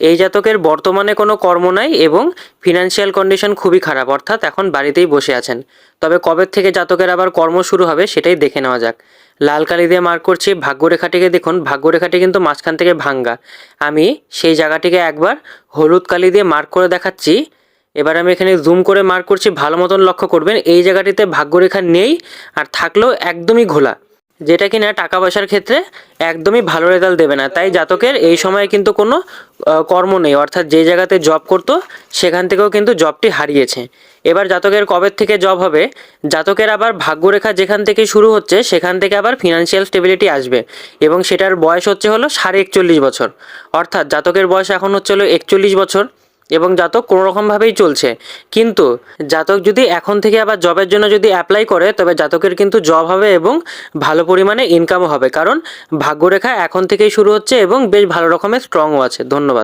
এই জাতকের বর্তমানে কোনো কর্ম নাই এবং ফিনান্সিয়াল কন্ডিশন খুবই খারাপ, অর্থাৎ এখন বাড়িতেই বসে আছেন। তবে কবে থেকে জাতকের আবার কর্ম শুরু হবে সেটাই দেখে নেওয়া যাক। লাল কালি দিয়ে মার্ক করছি, ভাগ্যরেখাটিকে দেখুন। ভাগ্যরেখাটি কিন্তু মাঝখান থেকে ভাঙ্গা। আমি সেই জায়গাটিকে একবার হলুদ কালি দিয়ে মার্ক করে দেখাচ্ছি। এবার আমি এখানে জুম করে মার্ক করছি, ভালো মতন লক্ষ্য করবেন, এই জায়গাটিতে ভাগ্যরেখা নেই আর থাকলেও একদমই ঘোলা। যেটা কিনা টাকা পয়সার ক্ষেত্রে একদমই ভালো রেজাল্ট দেবে না। তাই জাতকের এই সময়ে কিন্তু কোনো কর্ম নেই। অর্থাৎ যে জায়গাতে জব করতো, সেখান থেকেও কিন্তু জবটি হারিয়েছে। এবার জাতকের কবে থেকে জব হবে? জাতকের আবার ভাগ্যরেখা যেখান থেকে শুরু হচ্ছে, সেখান থেকে আবার ফিনান্সিয়াল স্টেবিলিটি আসবে। এবং সেটার বয়স হচ্ছে হলো সাড়ে একচল্লিশ বছর। অর্থাৎ জাতকের বয়স এখন হচ্ছে হলো একচল্লিশ বছর। এবং জাতক কোনো রকমভাবেই চলছে। কিন্তু জাতক যদি এখন থেকে আবার জবের জন্য যদি অ্যাপ্লাই করে, তবে জাতকের কিন্তু জব হবে এবং ভালো পরিমাণে ইনকামও হবে। কারণ ভাগ্যরেখা এখন থেকেই শুরু হচ্ছে এবং বেশ ভালো রকমের স্ট্রংও আছে। ধন্যবাদ।